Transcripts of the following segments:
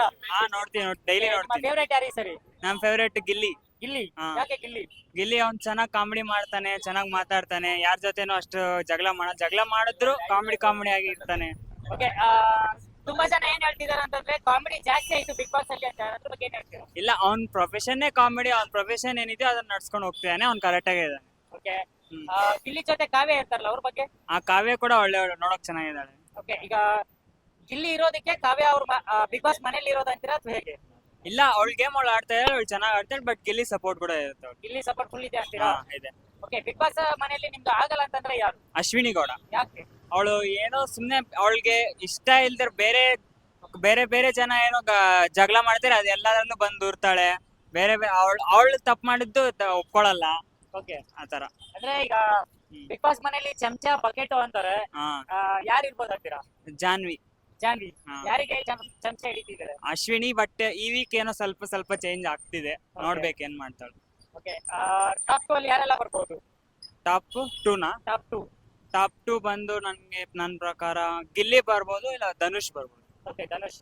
ನೋಡ್ತೀರಾ? ಹಾ ನೋಡ್ತೀನಿ ಡೈಲಿ ನೋಡ್ತೀನಿ. ಫೇವ್ರೇಟ್ ಯಾರು ಈ ಸರಿ? ನಮ್ ಫೇವ್ರೇಟ್ ಗಿಲ್ಲಿ. ಗಿಲ್ಲಿ? ಹಾ. ಯಾಕೆ ಗಿಲ್ಲಿ? ಗಿಲ್ಲಿ ಅವ್ನ್ ಚೆನ್ನಾಗ್ ಕಾಮಿಡಿ ಮಾಡ್ತಾನೆ ಚೆನ್ನಾಗ್ ಮಾತಾಡ್ತಾನೆ ಯಾರ ಜೊತೆನೂ ಅಷ್ಟು ಜಗಳ ಮಾಡ ಜಗಳ ಮಾಡಿದ್ರು ಕಾಮಿಡಿ ಕಾಮಿಡಿ ಆಗಿ ಇರ್ತಾನೆ ಓಕೆ ತುಂಬಾ ಜನ ಏನ್ ಹೇಳ್ತಿದಾರೆ ಅಂತಂದ್ರೆ ಕಾಮಿಡಿ ಜಾಸ್ತಿ ಆಯ್ತು ಬಿಗ್ ಬಾಸ್ ಅಲ್ಲಿ ಅಂತ. ಅದ್ರ ಬಗ್ಗೆ ಏನ್ ಹೇಳ್ತೀರಾ? ಇಲ್ಲ ಅವ್ನ್ ಪ್ರೊಫೆಷನ್ ಕಾಮಿಡಿ ಅವ್ನ್ ಪ್ರೊಫೆಷನ್ ಏನಿದೆ ಅದನ್ನ ನಡ್ಸ್ಕೊಂಡು ಹೋಗ್ತಾನೆ ಅವ್ನ್ ಕರೆಕ್ಟ್ ಆಗಿ ಇದ್ದಾನೆ ಓಕೆ ಹ್ಮ್. ಗಿಲ್ಲಿ ಜೊತೆ ಕಾವ್ಯ ಇರ್ತಾರಲ್ಲ ಅವ್ರ ಬಗ್ಗೆ? ಆ ಕಾವ್ಯ ಕೂಡ ಒಳ್ಳೆ ನೋಡಕ್ ಚೆನ್ನಾಗಿದ್ದಾಳೆ. ಓಕೆ ಈಗ ಗಿಲ್ಲಿ ಇರೋದಕ್ಕೆ ಕಾವ್ಯ ಅವ್ರ ಬಿಗ್ ಬಾಸ್ ಮನೇಲಿ ಇರೋದಂತೀರ ಅಥವಾ ಹೇಗೆ? ಇಲ್ಲ ಅವಳ ಗೇಮ್ ಅವಳು ಆಡ್ತಾ ಇದ್ದಾಳೆ ಅವಳು ಚೆನ್ನಾಗಿ ಆಡ್ತಾಳೆ ಬಟ್ ಗಿಲ್ಲಿ ಸಪೋರ್ಟ್ ಕೂಡ ಇರುತ್ತೆ ಅವ್ಳಿಗೆ. ಗಿಲ್ಲಿ ಸಪೋರ್ಟ್ ಫುಲ್ ಇದೆ ಅಂತೀರಾ? ಹಾ ಇದೆ. ಓಕೆ ಬಿಗ್ ಬಾಸ್ ಮನೆಯಲ್ಲಿ ನಿಮ್ದು ಆಗಲ್ಲ ಅಂತಂದ್ರೆ ಯಾರು? ಅಶ್ವಿನಿ ಗೌಡ. ಯಾಕೆ? ಅವಳು ಏನೋ ಸುಮ್ನೆ ಅವಳಿಗೆ ಇಷ್ಟ ಇಲ್ದಿರ ಬೇರೆ ಬೇರೆ ಬೇರೆ ಜನ ಏನೋ ಗ- ಜಗಳ ಮಾಡ್ತಾರೆ ಅದೆಲ್ಲದರಲ್ಲೂ ಬಂದು ಇರ್ತಾಳೆ ಬೇರೆ ಅವಳು ಅವಳು ತಪ್ಪು ಮಾಡಿದ್ದು ತ- ಒಪ್ಕೊಳಲ್ಲ. ಓಕೆ ಆತರ ಅಂದ್ರೆ ಈಗ ಬಿಗ್ ಬಾಸ್ ಮನೆಯಲ್ಲಿ ಚಮಚ ಬಕೆಟ್ ಅಂತಾರೆ. ಹಾ. ಯಾರು ಇರ್ಬೋದು ಅಂತೀರಾ? ಜಾನ್ವಿ. ಜಾನ್ವಿ ಯಾರಿಗೆ ಚಮ್- ಚಮಚ ಹಿಡಿತಿದ್ದಾರೆ? ಅಶ್ವಿನಿ ಬಟ್ ಈ ವೀಕ್ ಏನೋ ಸ್ವಲ್ಪ ಸ್ವಲ್ಪ ಚೇಂಜ್ ಆಗ್ತಿದೆ. ನೋಡ್ಬೇಕು ಏನ್ ಮಾಡ್ತಾಳೆ. ಓಕೆ ಟಾಪ್ ಟು ಅಲ್ಲಿ ಯಾರೆಲ್ಲ ಬರ್ಬೋದು? ಟಾಪ್ ಟೂನಾ ಟಾಪ್ ಟು ಟಾಪ್ ಟೂ ಬಂದು ನನ್ಗೆ ನನ್ನ ಪ್ರಕಾರ ಗಿಲ್ಲಿ ಬರ್ಬೋದು ಇಲ್ಲ ಧನುಷ್ ಬರ್ಬೋದು. ಓಕೆ ಧನುಷ್.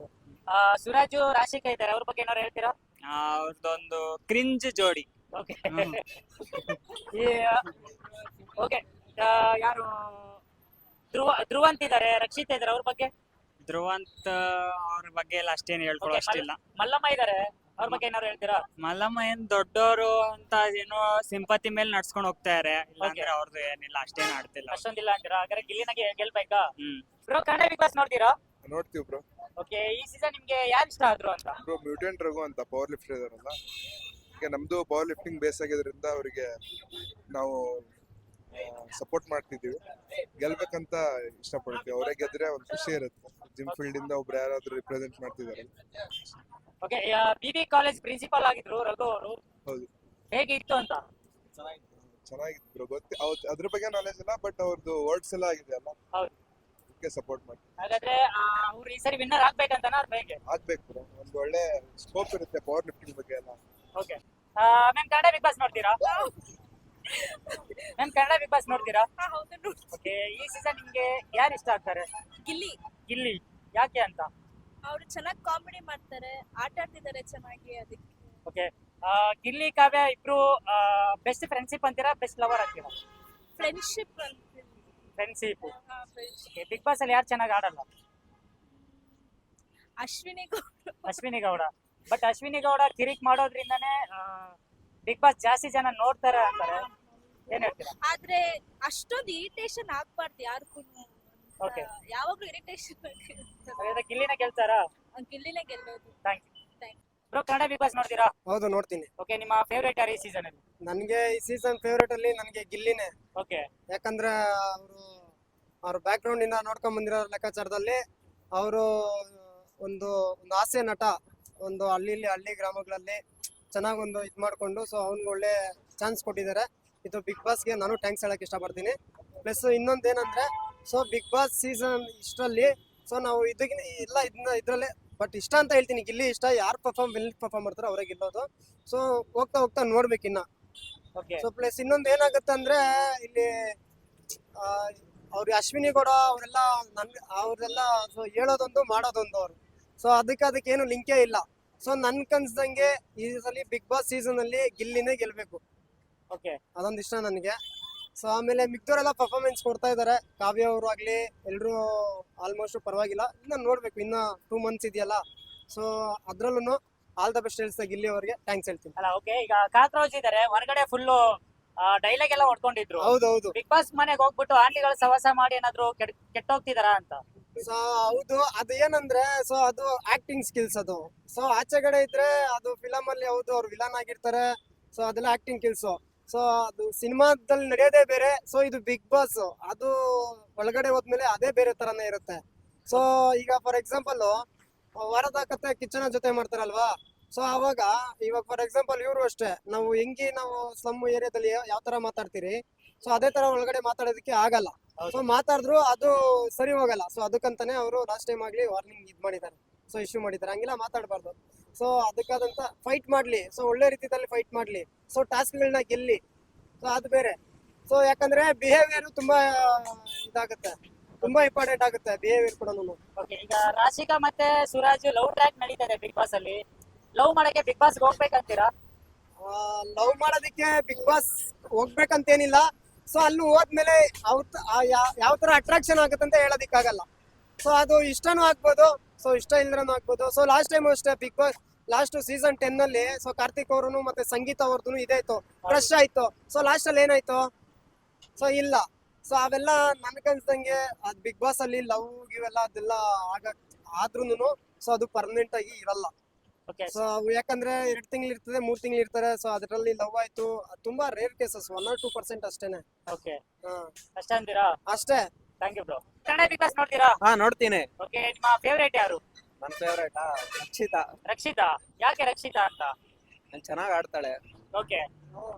ಆ, ಸುರಾಜು ರಾಶಿಕಾ ಇದ್ದಾರೆ. ಅವ್ರ ಬಗ್ಗೆ ಏನಾರು ಹೇಳ್ತೀರಾ? ಆ, ಅವ್ರದ್ದೊಂದು ಕ್ರಿಂಜ್ ಜೋಡಿ. ಓಕೆ. ಓಕೆ ಯಾರು? ಧ್ರುವ ಧ್ರುವಂತ್ ಇದ್ದಾರೆ ರಕ್ಷಿತ್ ಇದ್ದಾರೆ ಅವ್ರ ಬಗ್ಗೆ? ಧ್ರುವಂತ್ ಅವ್ರ ಬಗ್ಗೆ ಎಲ್ಲ ಅಷ್ಟೇನು ಹೇಳ್ಕೊಳ್ಳೋ ಅಷ್ಟಿಲ್ಲ. ಮಲ್ಲಮ್ಮ ಇದಾರೆ. ಅವ್ರ ಬಗ್ಗೆ ಏನಾರು ಹೇಳ್ತೀರಾ? ಮಲ್ಲಮ್ಮ ಏನ್ ದೊಡ್ಡವರು ಅಂತ ಏನೋ ಸಿಂಪತಿ ಮೇಲೆ ನಡ್ಸ್ಕೊಂಡ್ ಹೋಗ್ತಾರೆ ಇಲ್ಲಾಂದ್ರೆ ಅವ್ರದ್ದು ಏನಿಲ್ಲ ಅಷ್ಟೇನು ಆಡ್ತಿಲ್ಲ. ಅಷ್ಟೊಂದಿಲ್ಲ ಅಂತೀರಾ? ಹಾಗಾದ್ರೆ ಗಿಲ್ಲಿನಾಗೆ ಗೆಲ್ಬೇಕಾ? ಹ್ಮ್. ಬ್ರೋ ಕನ್ನಡ ಬಿಗ್ ಬಾಸ್ ನೋಡ್ತೀರಾ? ನೋಡ್ತೀವಿ ಬ್ರೋ. ಓಕೆ ಈ ಸೀಸನ್ ನಿಮ್ಗೆ ಯಾರು ಇಷ್ಟ ಆದ್ರು ಅಂತ? ಬ್ರೋ ಮ್ಯೂಟೆಂಟ್ ರಘು ಅಂತ ಪವರ್ ಲಿಫ್ಟರ್ ಇದಾರಲ್ಲ. ಈಗ ನಮ್ದು ಪವರ್ ಲಿಫ್ಟಿಂಗ್ ಬೇಸ್ ಆಗಿದ್ರಿಂದ ಅವರಿಗೆ ನಾವು ಸಪೋರ್ಟ್ ಮಾಡ್ತಿದ್ದೀವಿ. ಗೆಲ್ಬೇಕಂತ ಇಷ್ಟಪಡ್ತೀವಿ. ಅವರೇ ಗೆದ್ರೆ ಒಂದು ಖುಷಿ ಇರುತ್ತೆ. ಜಿಮ್ ಫೀಲ್ಡ್ ಇಂದ ಒಬ್ರು ಯಾರಾದ್ರೂ ರಿಪ್ರೆಸೆಂಟ್ ಮಾಡ್ತಿದ್ದಾರೆ. Okay B B college principal ಆಗಿದ್ರು ರಘು ಅವರು. ಹೌದು. ಹೇಗಿತ್ತು ಅಂತ? ಚೆನ್ನಾಗಿತ್ತು ಬ್ರೋ ಗೊತ್ತಿ ಅವ್ರ ಅದ್ರ ಬಗ್ಗೆ ನಾಲೆಜ್ ಇಲ್ಲ ಬಟ್ ಅವ್ರದ್ದು ವರ್ಡ್ಸ್ ಎಲ್ಲ ಆಗಿದೆಯಲ್ಲ ಹೌದು. ಅದಕ್ಕೆ ಸಪೋರ್ಟ್ ಮಾಡಿ ಹಾಗಾದ್ರೆ ಅವ್ರು ಈ ಸರಿ ವಿನ್ನರ್ ಆಗ್ಬೇಕಂತನಾ ಅಥವಾ ಹೇಗೆ? ಆಗ್ಬೇಕು ಬ್ರೋ ಒಂದು ಒಳ್ಳೆ ಸ್ಕೋಪ್ ಇರುತ್ತೆ ಪವರ್ ಲಿಫ್ಟಿಂಗ್ ಬಗ್ಗೆ ಎಲ್ಲ. Okay ma'am Kannada big boss ನೋಡ್ತೀರಾ? ಮ್ಯಾಮ್ ಕನ್ನಡ ಬಿಗ್ ಬಾಸ್ ನೋಡ್ತೀರಾ? ಓಕೆ ಈ ಸೀಸನ್ ನಿಮ್ಗೆ ಯಾರು ಇಷ್ಟ ಆಗ್ತಾರೆ? ಗಿಲ್ಲಿ. ಗಿಲ್ಲಿ ಯಾಕೆ ಅಂತ? ಅವ್ರು ಚೆನ್ನಾಗಿ ಕಾಮಿಡಿ ಮಾಡ್ತಾರೆ ಆಟ ಆಡ್ತಿದ್ದಾರೆ ಚೆನ್ನಾಗಿ ಅದಕ್ಕೆ. ಓಕೆ ಗಿಲ್ಲಿ ಕಾವ್ಯ ಇಬ್ರು ಬೆಸ್ಟ್ ಫ್ರೆಂಡ್ಶಿಪ್ ಅಂತೀರಾ ಬೆಸ್ಟ್ ಲವರ್ ಅಂತೀರಾ? ಫ್ರೆಂಡ್ಶಿಪ್ ಫ್ರೆಂಡ್ಶಿಪ್ ಬಿಗ್ ಬಾಸ್ ಅಲ್ಲಿ ಯಾರು ಚೆನ್ನಾಗಿ ಆಡಲ್ಲ? ಅಶ್ವಿನಿ ಗೌಡ. ಅಶ್ವಿನಿ ಗೌಡ. ಬಟ್ ಅಶ್ವಿನಿ ಗೌಡ ಕಿರಿಕ್ ಮಾಡೋದ್ರಿಂದಾನೇ ಬಿಗ್ ಬಾಸ್ ಜಾಸ್ತಿ ಜನ ನೋಡ್ತಾರ ಅಂತಾರೆ. ಏನ್ ಹೇಳ್ತೀರಾ? ಆದ್ರೆ ಅಷ್ಟೊಂದು ಇರಿಟೇಷನ್ ಆಗ್ಬಾರ್ದು ಯಾರಿಗೂ Okay. ಯಾವಾಗ್ಲೂ ಇರಿಟೇಷನ್ ಹಾಗಾದ್ರೆ ಗಿಲ್ಲಿನ ಗೆಲ್ತಾರ? ಗಿಲ್ಲಿನೇ ಗೆಲ್ಲೋದು thank you Thank bro Kannada big boss ನೋಡ್ತೀರಾ? ಹೌದು ನೋಡ್ತೀನಿ. ಓಕೆ ನಿಮ್ಮ ಫೇವ್ರೇಟ್ ಯಾರು ಈ ಸೀಸನ್ ಅಲ್ಲಿ? ನನಗೆ ಈ ಸೀಸನ್ ಫೇವ್ರೇಟ್ ಅಲ್ಲಿ ನನಗೆ ಗಿಲ್ಲಿನೇ. ಓಕೆ ಯಾಕಂದ್ರೆ ಅವರು ಅವ್ರ ಬ್ಯಾಕ್ ಗ್ರೌಂಡ್ ಇಂದ ನೋಡ್ಕೊಂಡ್ ಬಂದಿರೋ ಲೆಕ್ಕಾಚಾರದಲ್ಲಿ ಅವರು ಒಂದು ಒಂದು ಹಾಸ್ಯ ನಟ ಒಂದು ಹಳ್ಳಿ ಹಳ್ಳಿ ಗ್ರಾಮಗಳಲ್ಲಿ ಚೆನ್ನಾಗಿ ಒಂದು ಇದು ಮಾಡಿಕೊಂಡು ಸೊ ಅವ್ನಿಗೆ ಒಳ್ಳೆ ಚಾನ್ಸ್ ಕೊಟ್ಟಿದ್ದಾರೆ. ಇದು ಬಿಗ್ ಬಾಸ್ಗೆ ನಾನು ಥ್ಯಾಂಕ್ಸ್ ಹೇಳಕ್ಕೆ ಇಷ್ಟಪಡ್ತೀನಿ. ಪ್ಲಸ್ ಇನ್ನೊಂದು ಏನಂದ್ರೆ ಸೊ ಬಿಗ್ ಬಾಸ್ ಸೀಸನ್ ಇಷ್ಟರಲ್ಲಿ ಸೊ ನಾವು ಇದಕ್ಕಿನ ಎಲ್ಲ ಇದನ್ನ ಇದರಲ್ಲೇ ಬಟ್ ಇಷ್ಟ ಅಂತ ಹೇಳ್ತೀನಿ. ಇಲ್ಲಿ ಇಷ್ಟ ಯಾರು ಪರ್ಫಾರ್ಮ್ ಎಲ್ಲಿ ಪರ್ಫಾರ್ಮ್ ಮಾಡ್ತಾರೋ ಅವ್ರಿಗೆ ಇಲ್ಲೋದು. ಸೊ ಹೋಗ್ತಾ ಹೋಗ್ತಾ ನೋಡ್ಬೇಕು ಓಕೆ ಸೊ ಪ್ಲಸ್ ಇನ್ನೊಂದು ಏನಾಗುತ್ತೆ ಅಂದ್ರೆ ಇಲ್ಲಿ ಅವ್ರಿಗೆ ಅಶ್ವಿನಿ ಗೌಡ ಅವರೆಲ್ಲ ನನ್ಗೆ ಅವ್ರೆಲ್ಲ ಸೊ ಹೇಳೋದೊಂದು ಮಾಡೋದೊಂದು ಅವರು. ಸೊ ಅದಕ್ಕೆ ಅದಕ್ಕೆ ಏನು ಲಿಂಕೇ ಇಲ್ಲ. ಸೊ ನನ್ ಕನ್ಸ್ದಂಗೆ ಈ ಸಲ ಬಿಗ್ ಬಾಸ್ ಸೀಸನ್ ಅಲ್ಲಿ ಗಿಲ್ಲಿನೇ ಗೆಲ್ಬೇಕು. ಓಕೆ ಅದೊಂದು ಇಷ್ಟ ನನಗೆ. ಸೊ ಆಮೇಲೆ ಮಿಕ್ದವರೆಲ್ಲ ಪರ್ಫಾರ್ಮೆನ್ಸ್ ಕೊಡ್ತಾ ಇದ್ದಾರೆ ಕಾವ್ಯ ಅವರು ಆಗ್ಲಿ ಎಲ್ಲರೂ ಆಲ್ಮೋಸ್ಟ್ ಪರವಾಗಿಲ್ಲ. ಇನ್ನ ನೋಡ್ಬೇಕು ಇನ್ನ ಟೂ ಮಂತ್ಸ್ ಇದೆಯಲ್ಲ. ಸೊ ಅದ್ರಲ್ಲೂ ಆಲ್ ದ ಬೆಸ್ಟ್ ಹೇಳ್ತಾ ಗಿಲ್ಲಿ ಅವರಿಗೆ. ಥ್ಯಾಂಕ್ಸ್ ಹೇಳ್ತೀನಿ. ಅಲ್ಲ ಓಕೆ ಈಗ ಕಾಕ್ರೋಚ್ ಇದಾರೆ. ಹೊರಗಡೆ ಫುಲ್ ಡೈಲಾಗ್ ಎಲ್ಲ ಹೊಡ್ಕೊಂಡಿದ್ರು. ಹೌದೌದು. ಬಿಗ್ ಬಾಸ್ ಮನೆಗೆ ಹೋಗ್ಬಿಟ್ಟು ಆಂಟಿಗಳು ಸವಾಸ ಮಾಡಿ ಏನಾದ್ರು ಕೆಟ್ ಕೆಟ್ಟೋಗ್ತಿದಾರಾ ಅಂತ? ಸೊ ಹೌದು, ಅದು ಏನಂದ್ರೆ ಸೊ ಅದು ಆಕ್ಟಿಂಗ್ ಸ್ಕಿಲ್ಸ್ ಅದು. ಸೊ ಆಚೆಗಡೆ ಇದ್ರೆ ಅದು ಫಿಲಮ್ ಅಲ್ಲಿ ಹೌದು, ಅವ್ರು ವಿಲನ್ ಆಗಿರ್ತಾರೆ. ಸೊ ಅದೆಲ್ಲ ಆಕ್ಟಿಂಗ್ ಸ್ಕಿಲ್ಸ್ ಸೊ ಅದು ಸಿನಿಮಾದಲ್ಲಿ ನಡೆಯೋದೇ ಬೇರೆ. ಸೊ ಇದು ಬಿಗ್ ಬಾಸ್ ಅದು ಒಳಗಡೆ ಹೋದ್ಮೇಲೆ ಅದೇ ಬೇರೆ ತರನೇ ಇರುತ್ತೆ. ಸೊ ಈಗ ಫಾರ್ ಎಕ್ಸಾಂಪಲ್ ವಾರದ ಕತೆ ಕಿಚ್ಚನ ಜೊತೆ ಮಾಡ್ತಾರಲ್ವಾ? ಸೊ ಅವಾಗ, ಇವಾಗ ಫಾರ್ ಎಕ್ಸಾಂಪಲ್ ಇವರು ಅಷ್ಟೇ. ನಾವು ಹೆಂಗಿ ನಾವು ಸ್ಲಮ್ ಏರಿಯಾದಲ್ಲಿ ಯಾವ ತರ ಮಾತಾಡ್ತೀರಿ? ಸೊ ಅದೇ ತರ ಒಳಗಡೆ ಮಾತಾಡೋದಕ್ಕೆ ಆಗಲ್ಲ. ಸೊ ಮಾತಾಡಿದ್ರು ಅದು ಸರಿ ಹೋಗಲ್ಲ. ಸೊ ಅದಕ್ಕಂತಾನೆ ಅವರು ಲಾಸ್ಟ್ ಟೈಮ್ ಆಗ್ಲಿ ವಾರ್ನಿಂಗ್ ಇದ್ ಮಾಡಿದ್ದಾರೆ. ಸೊ ಇಶ್ಯೂ ಮಾಡಿದ್ದಾರೆ. ಹಂಗಿಲ್ಲ ಮಾತಾಡಬಾರ್ದು. ಸೊ ಅದಕ್ಕಾದಂತ ಫೈಟ್ ಮಾಡ್ಲಿ. ಸೊ ಒಳ್ಳೆ ರೀತಿಯಲ್ಲಿ ಫೈಟ್ ಮಾಡ್ಲಿ. ಸೊ ಟಾಸ್ಕ್ಗಳನ್ನ ಗೆಲ್ಲಿ. ಸೊ ಅದು ಬೇರೆ. ಸೊ ಯಾಕಂದ್ರೆ ಬಿಹೇವಿಯರ್ ತುಂಬಾ ಇದಾಗುತ್ತೆ. ತುಂಬಾ ಇಂಪಾರ್ಟೆಂಟ್ ಆಗುತ್ತೆ ಬಿಹೇವಿಯರ್ ಕೂಡ ಓಕೆ ಈಗ ರಾಶಿಕಾ ಮತ್ತೆ ಸುರಾಜ್ ಲವ್ ಟ್ರ್ಯಾಕ್ ನಡೀತಾರೆ ಬಿಗ್ ಬಾಸ್ ಅಲ್ಲಿ. ಲವ್ ಮಾಡಕ್ಕೆ ಬಿಗ್ ಬಾಸ್ ಹೋಗ್ಬೇಕಂತೀರಾ? ಲವ್ ಮಾಡೋದಕ್ಕೆ ಬಿಗ್ ಬಾಸ್ ಹೋಗ್ಬೇಕಂತೇನಿಲ್ಲ. ಸೊ ಅಲ್ಲಿ ಹೋದ್ಮೇಲೆ ಯಾವ ತರ ಅಟ್ರಾಕ್ಷನ್ ಆಗುತ್ತೆ ಅಂತ ಹೇಳೋದಿಕ್ಕಾಗಲ್ಲ. ಸೊ ಅದು ಇಷ್ಟನೂ ಆಗ್ಬೋದು ಸೊ ಇಷ್ಟ ಇಲ್ದ್ರೂ ಆಗ್ಬೋದು. ಸೊ ಲಾಸ್ಟ್ ಟೈಮ್ ಅಷ್ಟೇ big boss last season ten ಅಲ್ಲಿ ಸೊ ಕಾರ್ತಿಕ್ ಅವ್ರು ಮತ್ತೆ ಸಂಗೀತ ಅವ್ರದ್ದು ಇದಾಯ್ತು ಕ್ರಶ್ ಆಯ್ತು. ಸೊ ಲಾಸ್ಟ್ ಅಲ್ಲಿ ಏನಾಯ್ತು? ಸೊ ಇಲ್ಲ. ಸೊ ಅವೆಲ್ಲ ನನ್ಗನ್ಸ್ದಂಗೆ ಅದ್ ಬಿಗ್ ಬಾಸ್ ಅಲ್ಲಿ ಲವ್ ಇವೆಲ್ಲ ಅದೆಲ್ಲ ಆಗ ಆದ್ರೂನು ಸೊ ಅದು ಪರ್ಮನೆಂಟ್ ಆಗಿ ಇರಲ್ಲ. ಓಕೆ ಸೊ ಯಾಕಂದ್ರೆ ಎರಡ್ ತಿಂಗಳು ಇರ್ತದೆ ಮೂರ್ ತಿಂಗಳು ಇರ್ತಾರೆ. ಸೊ ಅದರಲ್ಲಿ ಲವ್ ಆಯ್ತು. ತುಂಬಾ rare cases one or two percent ಅಷ್ಟೇನೆ. ಓಕೆ ಹಾ. ಅಷ್ಟೇ ಅಂತೀರಾ? ಅಷ್ಟೇ. Thank you bro Kannada big boss ನೋಡ್ತೀರಾ? ಹಾ ನೋಡ್ತೀನಿ. ಓಕೆ ನಿಮ್ಮ ಫೇವರೇಟ್ ಯಾರು? ನನ್ನ ಫೇವ್ರೇಟ್ ರಕ್ಷಿತಾ. ರಕ್ಷಿತಾ? ಯಾಕೆ ರಕ್ಷಿತಾ ಅಂತ? ನಾನು ಚೆನ್ನಾಗ್ ಆಡ್ತಾಳೆ. ಓಕೆ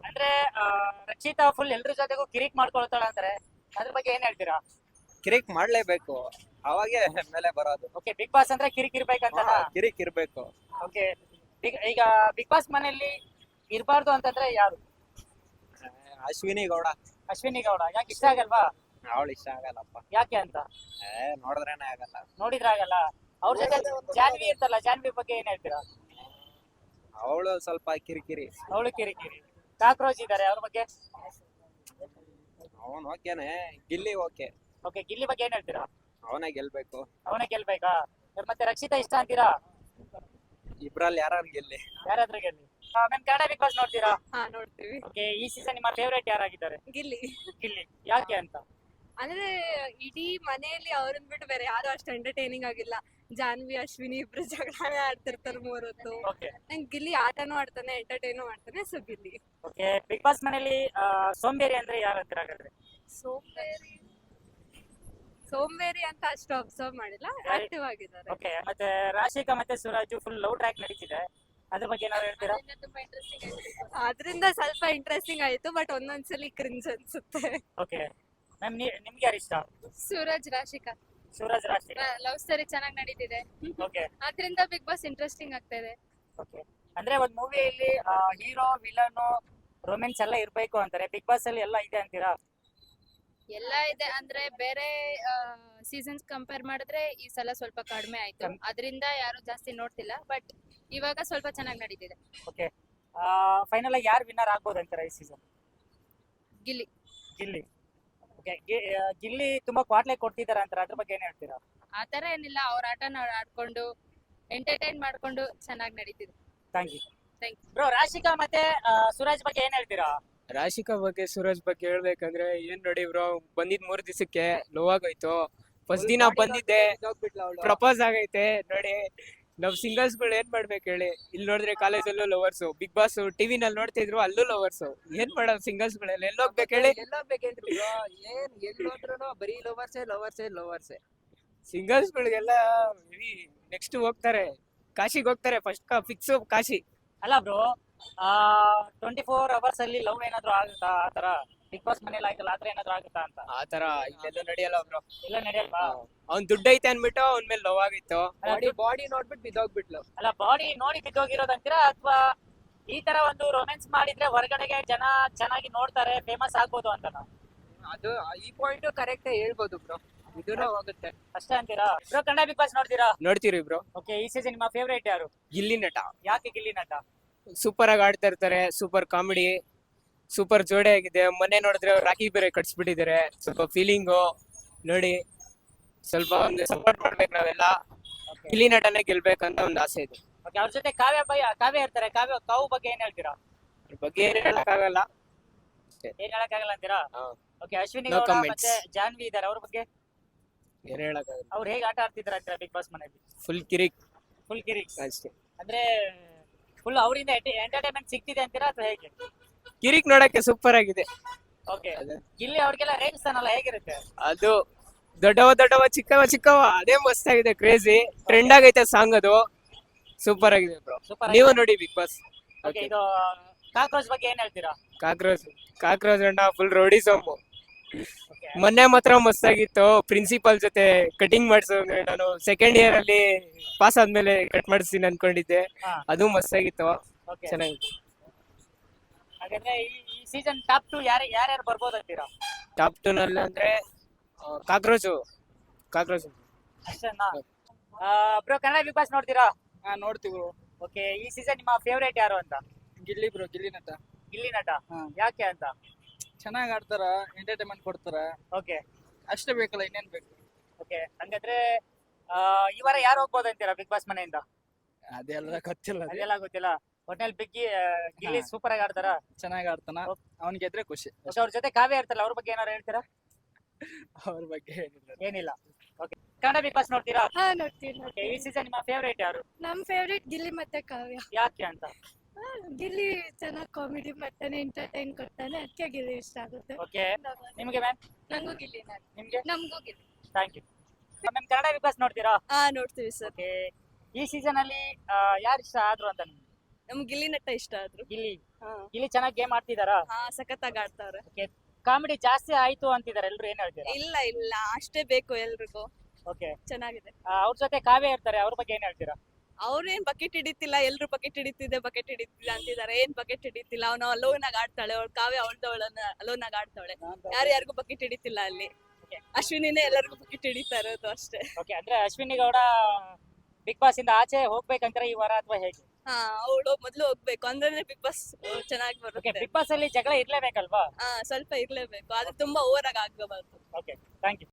ಅಂದ್ರೆ ಆ, ರಕ್ಷಿತಾ ಫುಲ್ ಎಲ್ರ ಜೊತೆಗೂ ಕಿರಿಕ್ ಮಾಡ್ಕೊಳ್ತಾಳೆ ಅಂತಾರೆ. ಅದ್ರ ಬಗ್ಗೆ ಏನ್ ಹೇಳ್ತೀರಾ? ಕಿರಿಕ್ ಮಾಡ್ಲೇಬೇಕು. ಅವಾಗೆ ಮೇಲೆ ಬರೋದು. ಓಕೆ ಬಿಗ್ ಬಾಸ್ ಅಂದ್ರೆ ಕಿರಿಕ್ ಇರ್ಬೇಕಂತ ಹಾ, ಕಿರಿಕ್ ಇರ್ಬೇಕು. ಓಕೆ ಈಗ ಬಿಗ್ ಬಾಸ್ ಮನೆಯಲ್ಲಿ ಇರಬಾರ್ದು ಅಂತಂದ್ರೆ ಯಾರು? ಆ, ಅಶ್ವಿನಿ ಗೌಡ. ಅಶ್ವಿನಿ ಗೌಡ. ಯಾಕೆ ಇಷ್ಟ ಆಗಲ್ವಾ? ಅವಳು ಇಷ್ಟ ಆಗಲ್ಲಪ್ಪ. ಯಾಕೆ ಅಂತ? ಏ ನೋಡಿದ್ರೇನೆ ಆಗಲ್ಲ. ನೋಡಿದ್ರೆ ಆಗಲ್ಲ. ಅವ್ರ ಜೊತೆ ಜಾನ್ವಿ ಇರ್ತಲ್ಲ ಜಾನ್ವಿ ಬಗ್ಗೆ ಏನ್ ಹೇಳ್ತೀರಾ? ಅವಳು ಸ್ವಲ್ಪ ಕಿರಿಕಿರಿ. ಅವಳು ಕಿರಿಕಿರಿ. ಕಾಕ್ರೋಚ್ ಇದಾರೆ ಅವ್ರ ಬಗ್ಗೆ? ಅವನು ಓಕೆನೆ ಗಿಲ್ಲಿ ಓಕೆ ಓಕೆ ಗಿಲ್ಲಿ ಬಗ್ಗೆ ಏನ್ ಹೇಳ್ತೀರಾ? ಅವನೇ ಗೆಲ್ಬೇಕು. ಅವನೇ ಗೆಲ್ಬೇಕಾ? ಮತ್ತೆ ರಕ್ಷಿತಾ ಇಷ್ಟ ಅಂತೀರಾ? ಇಬ್ರಲ್ಲಿ ಯಾರು ಗೆಲ್ಲಿ? ಯಾರಾದ್ರೂ ಗೆಲ್ಲಿ. ಮ್ಯಾಮ್ ಕನ್ನಡ ಬಿಗ್ ಬಾಸ್ ನೋಡ್ತೀರಾ? ಹಾ ನೋಡ್ತೀವಿ. ಓಕೆ ಈ ಸೀಸನ್ ನಿಮ್ಮ ಫೇವರೇಟ್ ಯಾರಾಗಿದ್ದಾರೆ? ಗಿಲ್ಲಿ. ಗಿಲ್ಲಿ. ಯಾಕೆ ಅಂತ? ಅಂದ್ರೆ ಇಡೀ ಮನೆಯಲ್ಲಿ ಅವ್ರನ್ನ ಬಿಟ್ಟು ಬೇರೆ ಯಾರು ಅಷ್ಟು ಎಂಟರ್ಟೈನಿಂಗ್ ಆಗಿಲ್ಲ. ಜಾನ್ವಿ ಅಶ್ವಿನಿ ಇಬ್ರು ಜಗಳನೇ ಆಡ್ತಿರ್ತಾರೆ ಮೂರೊತ್ತು. ಓಕೆ ನಂಗೆ ಗಿಲ್ಲಿ ಆಟನೂ ಆಡ್ತಾನೆ ಎಂಟರ್ಟೈನು ಮಾಡ್ತಾನೆ so Gilli. Okay big boss ಮನೇಲಿ ಆ, ಸೋಂಬೇರಿ ಅಂದ್ರೆ ಯಾರು ಅಂತೀರಾ ಹಾಗಾದ್ರೆ? ಸೋಂಬೇರಿ ಸೋಂಬೇರಿ ಅಂತ ಅಷ್ಟು ಅಬ್ಸರ್ವ್ ಮಾಡಿಲ್ಲ. ಆಕ್ಟಿವ್ ಆಗಿದ್ದಾರೆ. ಓಕೆ ಮತ್ತೆ ರಾಶಿಕಾ ಮತ್ತೆ ಸುರಾಜು ಫುಲ್ ಲವ್ ಟ್ರ್ಯಾಕ್ ನಡೀತಿದೆ. ಅದ್ರ ಬಗ್ಗೆ ಏನಾದ್ರು ಹೇಳ್ತೀರಾ? ತುಂಬಾ ಇಂಟ್ರೆಸ್ಟಿಂಗ್ ಆಯ್ತು ಅದರಿಂದ ಸ್ವಲ್ಪ ಇಂಟ್ರೆಸ್ಟಿಂಗ್ ಆಯ್ತು ಬಟ್ ಒಂದೊಂದ್ಸಲಿ ಕ್ರಿಂಜ್ ಅನ್ಸುತ್ತೆ. ಓಕೆ ಮ್ಯಾಮ್ ನಿಮ್ಗೆ ಯಾರು ಇಷ್ಟ? ಸೂರಜ್ ರಾಶಿಕಾ. ಸೂರಜ್ ರಾಶಿಕಾ. ಲವ್ ಸ್ಟೋರಿ ಚೆನ್ನಾಗಿ ನಡೀತಿದೆ. ಓಕೆ ಅದರಿಂದ ಬಿಗ್ ಬಾಸ್ ಇಂಟ್ರೆಸ್ಟಿಂಗ್ ಆಗ್ತಾ ಇದೆ. ಓಕೆ ಅಂದ್ರೆ ಒಂದ್ ಮೂವಿಯಲ್ಲಿ ಹೀರೋ ವಿಲನ್ ರೊಮ್ಯಾನ್ಸ್ ಎಲ್ಲ ಇರ್ಬೇಕು ಅಂತಾರೆ. ಬಿಗ್ ಬಾಸ್ ಅಲ್ಲಿ ಎಲ್ಲ ಇದೆ ಅಂತೀರಾ? ಎಲ್ಲ ಇದೆ ಅಂದ್ರೆ ಬೇರೆ ಸೀಸನ್ಸ್ ಕಂಪೇರ್ ಮಾಡಿದ್ರೆ ಈ ಸಲ ಸ್ವಲ್ಪ ಕಡಿಮೆ ಆಯ್ತು. ಅದರಿಂದ ಯಾರು ಜಾಸ್ತಿ ನೋಡ್ತಿಲ್ಲ ಬಟ್ ಇವಾಗ ಸ್ವಲ್ಪ ಚೆನ್ನಾಗಿ ನಡೀತಿದೆ. ಓಕೆ ಫೈನಲ್ ಆಗಿ ಯಾರು ವಿನ್ನರ್ ಆಗ್ಬೋದು ಅಂತಾರೆ ಈ ಸೀಸನ್ ಗಿಲ್ಲಿ. ಗಿಲ್ಲಿ. ಓಕೆ ಗಿಲ್ಲಿ ತುಂಬಾ ಕ್ವಾಟ್ಲೆ ಕೊಡ್ತಿದಾರೆ ಅಂತಾರೆ. ಅದ್ರ ಬಗ್ಗೆ ಏನ್ ಹೇಳ್ತೀರಾ? ಆ ತರ ಏನಿಲ್ಲ. ಅವ್ರ ಆಟನ ಅವ್ರ್ ಆಡ್ಕೊಂಡು ಎಂಟರ್ಟೈನ್ ಮಾಡ್ಕೊಂಡು ಚೆನ್ನಾಗಿ ನಡೀತಿದೆ. Thank you thank you bro Rashika ಮತ್ತೆ ಸುರಾಜ್ ಬಗ್ಗೆ ಏನ್ ಹೇಳ್ತೀರಾ? ರಾಶಿಕಾ ಬಗ್ಗೆ ಸೂರಜ್ ಬಗ್ಗೆ ಹೇಳ್ಬೇಕಂದ್ರೆ ಏನ್ ನೋಡಿ ಬ್ರೋ ಬಂದಿದ್ ಮೂರ್ ದಿವಸಕ್ಕೆ ಲೋ ಆಗೋಯ್ತು. ಫಸ್ಟ್ ದಿನ ಬಂದಿದ್ದೆ ಪ್ರಪೋಸ್ ಆಗೈತೆ ನೋಡಿ. ನಾವ್ ಸಿಂಗಲ್ಸ್ಗಳು ಏನ್ ಮಾಡ್ಬೇಕು ಹೇಳಿ? ಇಲ್ಲಿ ನೋಡಿದ್ರೆ ಕಾಲೇಜಲ್ಲೂ ಲವರ್ಸ್ ಬಿಗ್ ಬಾಸ್ ಟಿವಿ ನಲ್ಲಿ ನೋಡ್ತಿದ್ರು ಅಲ್ಲೂ ಲವರ್ಸ್ ಏನ್ ಮಾಡೋದು ಸಿಂಗಲ್ಸ್ ಗಳೆಲ್ಲ? ಎಲ್ಲ ಹೋಗ್ಬೇಕು ಹೇಳಿ? ಏನ್ ಎಲ್ಲೋದ್ರೂ ಬರೀ ಲವರ್ಸೇ ಲವರ್ಸೇ ಲವರ್ಸೇ ಸಿಂಗಲ್ಸ್ ಗಳಿಗೆಲ್ಲ ನೆಕ್ಸ್ಟ್ ಹೋಗ್ತಾರೆ. ಕಾಶಿಗೆ ಹೋಗ್ತಾರೆ ಫಸ್ಟ್ ಫಿಕ್ಸ್ ಕಾಶಿ. ಅಲ್ಲ ಬ್ರೋ ಟ್ವೆಂಟಿ ಫೋರ್ ಅವರ್ಸ್ ಅಲ್ಲಿ ಲವ್ ಏನಾದ್ರು ಆಗುತ್ತಾ? ಆ ತರ ಬಿಗ್ ಬಾಸ್ ಮನೇಲಿ ಆಯ್ತಲ್ಲ ಆತರ ಏನಾದ್ರು ಆಗುತ್ತಾ ಅಂತ? ಆತರ ಇಲ್ಲೆಲ್ಲ ನಡೆಯಲ್ಲ ಬ್ರೋ. ಇಲ್ಲ ನಡೆಯಲ್ವಾ? ಅವ್ನ್ ದುಡ್ಡು ಐತೆ ಅನ್ಬಿಟ್ಟು ಅವ್ನ ಮೇಲೆ ಲವ್ ಆಗಿತ್ತು. ಬಾಡಿ ಬಾಡಿ ನೋಡ್ಬಿಟ್ಟು ಬಿದ್ದೋಗ್ಬಿಟ್ಲು. ಅಲ್ಲ ಬಾಡಿ ನೋಡಿ ಬಿದ್ದೋಗಿರೋದಂತೀರಾ ಅಥವಾ ಈ ತರ ಒಂದು ರೊಮ್ಯಾನ್ಸ್ ಮಾಡಿದ್ರೆ ಹೊರಗಡೆಗೆ ಜನ ಚೆನ್ನಾಗಿ ನೋಡ್ತಾರೆ ಫೇಮಸ್ ಆಗ್ಬೋದು ಅಂತ ಅದು ಈ ಪಾಯಿಂಟ್ ಕರೆಕ್ಟ್ ಹೇಳ್ಬೋದು ಬ್ರೋ. ಇದನ್ನ ಹೋಗುತ್ತೆ. ಅಷ್ಟೇ ಅಂತೀರಾ? ಬ್ರೋ ಕನ್ನಡ ಬಿಗ್ ಬಾಸ್ ನೋಡ್ತೀರಾ? ನೋಡ್ತೀರಿ ಬ್ರೋ. ಓಕೆ ಈ ಸೀಸನ್ ನಿಮ್ಮ ಫೇವರೇಟ್ ಯಾರು? ಗಿಲ್ಲಿ ನಟ. ಯಾಕೆ ಗಿಲ್ಲಿ ನಟ? ಸೂಪರ್ ಆಗಿ ಆಡ್ತಾ ಇರ್ತಾರೆ ಸೂಪರ್ ಕಾಮಿಡಿ ಸೂಪರ್ ಜೋಡಿ ಆಗಿದೆ. ಮೊನ್ನೆ ನೋಡಿದ್ರೆ ರಾಕಿ ರಾಖಿ ಬೇರೆ ಕಟ್ಸ್ಬಿಟ್ಟಿದ್ದಾರೆ. ಸ್ವಲ್ಪ ಫೀಲಿಂಗು ನೋಡಿ ಸ್ವಲ್ಪ ಒಂದು ಸಪೋರ್ಟ್ ಮಾಡ್ಬೇಕು ನಾವೆಲ್ಲ. ಕಿಲಿ ನಟನೆ ಗೆಲ್ಬೇಕಂತ ಒಂದು ಆಸೆ ಇದೆ. ಓಕೆ ಅವ್ರ ಜೊತೆ ಕಾವ್ಯ ಬೈ ಕಾವ್ಯ ಇರ್ತಾರೆ. ಕಾವ್ಯ ಕಾವು ಬಗ್ಗೆ ಏನ್ ಹೇಳ್ತೀರಾ? ಅದ್ರ ಬಗ್ಗೆ ಏನ್ ಹೇಳಕ್ಕಾಗಲ್ಲ ಏನ್ ಹೇಳಕ್ಕಾಗಲ್ಲ ಅಂತೀರಾ? ಹಾ. Okay Ashwini No Gowda comments. ಮತ್ತೆ ಜಾನ್ವಿ ಇದಾರೆ ಅವ್ರ ಬಗ್ಗೆ? ಏನ್ ಹೇಳಕ್ಕಾಗಲ್ಲ ಅವ್ರು ಹೇಗೆ ಆಟ ಆಡ್ತಿದ್ರ ಅಂತೀರಾ ಬಿಗ್ ಬಾಸ್ ಮನೆಯಲ್ಲಿ? ಫುಲ್ ಕಿರಿಕ್. ಫುಲ್ ಕಿರಿಕ್. ಅಷ್ಟೇ. ಅಂದ್ರೆ ಫುಲ್ ಅವರಿಂದ ಎಂಟರ್ಟೈನ್ಮೆಂಟ್ ಸಿಗ್ತಿದೆ ಅಂತೀರಾ ಅಥವಾ ಹೇಗೆ? ಕಿರಿಕ್ ನೋಡಕ್ಕೆ ಸೂಪರ್ ಆಗಿದೆ. ಓಕೆ ಇಲ್ಲಿ ಅವ್ರಿಗೆಲ್ಲ ಅವ್ರಿಗೆಲ್ಲ ರೇಗಿಸ್ತಾನಲ್ಲ ಹೇಗಿರುತ್ತೆ? ಅದು ದೊಡ್ಡವ ದೊಡ್ಡವ ಚಿಕ್ಕವ ಚಿಕ್ಕವ ಅದೇ ಮಸ್ತ್ ಆಗಿದೆ ಕ್ರೇಜಿ ಟ್ರೆಂಡ್ ಆಗೈತೆ ಸಾಂಗ್ ಅದು. ಸೂಪರ್ ಆಗಿದೆ ಬ್ರೋ ಸೂಪರ್ ನೀವು ನೋಡಿ ಬಿಗ್ ಬಾಸ್ ಓಕೆ ಇದು ಕಾಕ್ರೋಚ್ ಬಗ್ಗೆ ಏನ್ ಹೇಳ್ತೀರಾ? ಕಾಕ್ರೋಚ್ ಕಾಕ್ರೋಚ್ ಅಣ್ಣ ಫುಲ್ ರೋಡಿ ಸೋಮು ಓಕೆ ಮೊನ್ನೆ ಮಾತ್ರ ಮಸ್ತಾಗಿತ್ತು. ಪ್ರಿನ್ಸಿಪಲ್ ಜೊತೆ ಕಟಿಂಗ್ ಮಾಡ್ಸೋ ನಾನು ಸೆಕೆಂಡ್ ಇಯರ್ ಅಲ್ಲಿ ಪಾಸ್ ಆದ್ಮೇಲೆ ಕಟ್ ಮಾಡಿಸ್ತೀನಿ ಅನ್ಕೊಂಡಿದ್ದೆ. ಹಾ. ಅದು ಮಸ್ತಾಗಿತ್ತು. ಚೆನ್ನಾಗಿತ್ತು. ಹಾಗಾದ್ರೆ ಈ- ಈ ಸೀಸನ್ ಟಾಪ್ ಟು ಯಾರು ಯಾರ್ಯಾರು ಬರ್ಬೋದು ಅಂತೀರಾ? ಟಾಪ್ ಟೂ ನಲ್ಲಿ ಅಂದ್ರೆ ಕಾಕ್ರೋಚು. ಕಾಕ್ರೋಚ್. ಅಷ್ಟೇನಾ? ಬ್ರೋ ಕನ್ನಡ ಬಿಗ್ ಬಾಸ್ ನೋಡ್ತೀರಾ? ಹಾ ನೋಡ್ತೀವಿ ಓಕೆ ಈ ಸೀಸನ್ ನಿಮ್ಮ ಫೇವರೇಟ್ ಯಾರು ಅಂತ? ಗಿಲ್ಲಿ ಬ್ರೋ ಗಿಲ್ಲಿ ನಟ ಗಿಲ್ಲಿ ನಟ ಹಾ. ಯಾಕೆ ಅಂತ? ಚೆನ್ನಾಗ್ ಆಡ್ತಾರ ಎಂಟರ್ಟೈನ್ಮೆಂಟ್ ಕೊಡ್ತಾರ. ಓಕೆ ಅಷ್ಟೇ ಬೇಕಲ್ಲ ಇನ್ನೇನ್ ಬೇಕು? ಓಕೆ ಹಂಗಾದ್ರೆ ಆ, ಈ ವಾರ ಯಾರು ಹೋಗ್ಬೋದು ಅಂತೀರಾ ಬಿಗ್ ಬಾಸ್ ಮನೆಯಿಂದ? ಅದೆಲ್ಲ ಗೊತ್ತಿಲ್ಲ. ಅದೆಲ್ಲ ಗೊತ್ತಿಲ್ಲ. ಒಟ್ನಲ್ಲಿ ಬಿಗ್ ಗಿಲ್ಲಿ ಹಾ. ಸೂಪರ್ ಆಗಿ ಆಡ್ತಾರ? ಚೆನ್ನಾಗಿ ಆಡ್ತಾನ. ಅವ್ನ್ ಗೆದ್ರೆ ಖುಷಿ. ಅವ್ರ ಜೊತೆ ಕಾವ್ಯ ಇರ್ತಲ್ಲ ಅವ್ರ ಬಗ್ಗೆ ಏನಾರು ಹೇಳ್ತೀರಾ? ಅವ್ರ ಬಗ್ಗೆ ಏನಿಲ್ಲ. ಏನಿಲ್ಲ. ಓಕೆ ಕನ್ನಡ ಬಿಗ್ ಬಾಸ್ ನೋಡ್ತೀರಾ? ಹಾ ನೋಡ್ತೀನಿ ಓಕೆ ಈ ಸೀಸನ್ ನಿಮ್ಮ ಫೇವರೇಟ್ ಯಾರು? ನಮ್ ಫೇವ್ರೇಟ್ ಗಿಲ್ಲಿ ಮತ್ತೆ ಕಾವ್ಯ. ಯಾಕೆ ಅಂತ? ಗಿಲ್ಲಿ ಚೆನ್ನಾಗಿ ಕಾಮಿಡಿ ಮಾಡ್ತಾನೆ ಎಂಟರ್ಟೈನ್ ಕೊಡ್ತಾನೆ ಅದಕ್ಕೆ ಗಿಲ್ಲಿ ಇಷ್ಟ ಆಗುತ್ತೆ. ಓಕೆ ನಿಮಗೆ ಮ್ಯಾಮ್ ನಂಗೂ ಗಿಲ್ಲಿ ನಿಮಗೆ? ನಮಗೂ Gilli. Thank you ma'am Kannada Vikas ನೋಡ್ತೀರಾ? ಹಾ ನೋಡ್ತೀವಿ ಸರ್. ಓಕೆ ಈ ಸೀಸನ್ ಅಲ್ಲಿ ಯಾರು ಇಷ್ಟ ಆದ್ರು ಅಂತ ನಿಮ್ಗೆ? ನಮ್ ಗಿಲ್ಲಿ ನಟ ಇಷ್ಟ ಆದ್ರು. ಗಿಲ್ಲಿ. ಹಾ. ಗಿಲ್ಲಿ ಚೆನ್ನಾಗಿ ಗೇಮ್ ಆಡ್ತಿದಾರಾ? ಹಾ ಸಖತ್ತಾಗಿ ಆಡ್ತಾವ್ರೆ ಕಾಮಿಡಿ ಜಾಸ್ತಿ ಆಯ್ತು ಅಂತಿದಾರೆ ಎಲ್ರು ಏನ್ ಹೇಳ್ತೀರಾ? ಇಲ್ಲ ಇಲ್ಲ ಅಷ್ಟೇ ಬೇಕು ಎಲ್ರಿಗೂ. ಓಕೆ ಚೆನ್ನಾಗಿದೆ. ಅವ್ರ ಜೊತೆ ಕಾವ್ಯ ಇರ್ತಾರೆ ಅವ್ರ ಬಗ್ಗೆ ಏನ್ ಹೇಳ್ತೀರಾ? ಅವ್ರೇನ್ ಬಕೆಟ್ ಹಿಡಿತಿಲ್ಲ ಎಲ್ರು ಬಕೆಟ್ ಹಿಡಿತಿದೆ ಬಕೆಟ್ ಹಿಡಿತಿಲ್ಲ ಅಂತಿದ್ದಾರೆ ಏನ್ ಬಕೆಟ್ ಹಿಡಿತಿಲ್ಲ ಅವನು ಅಲೋನ್ ಆಗಿ ಆಡ್ತಾಳೆ ಅವಳು ಕಾವ್ಯ ಅವಳದವಳನ್ನ ಅಲೋನ್ ಆಗಿ ಆಡ್ತಾಳೆ. ಯಾರು ಯಾರಿಗೂ ಬಕೆಟ್ ಹಿಡಿತಿಲ್ಲ ಅಲ್ಲಿ. ಅಶ್ವಿನಿನೇ ಎಲ್ಲರಿಗೂ ಬಕೆಟ್ ಹಿಡಿತಾ ಇರೋದು ಅಷ್ಟೇ. ಓಕೆ ಅಂದ್ರೆ ಅಶ್ವಿನಿ ಗೌಡ ಬಿಗ್ ಬಾಸ್ ಇಂದ ಆಚೆ ಹೋಗ್ಬೇಕಂತಾರೆ ಈ ವಾರ ಅಥವಾ ಹೇಗೆ? ಹಾ ಅವಳು ಮೊದ್ಲು ಹೋಗ್ಬೇಕು ಅಂದ್ರೆ ಬಿಗ್ ಬಾಸ್ ಚೆನ್ನಾಗಿ ಬರುತ್ತೆ. ಬಿಗ್ ಬಾಸ್ ಅಲ್ಲಿ ಜಗಳ ಇರ್ಲೇಬೇಕಲ್ವಾ? ಹಾ ಸ್ವಲ್ಪ ಇರ್ಲೇಬೇಕು ಆದ್ರೆ ತುಂಬಾ ಓವರ್ ಆಗಿ ಆಗಬಾರ್ದು. Okay thank you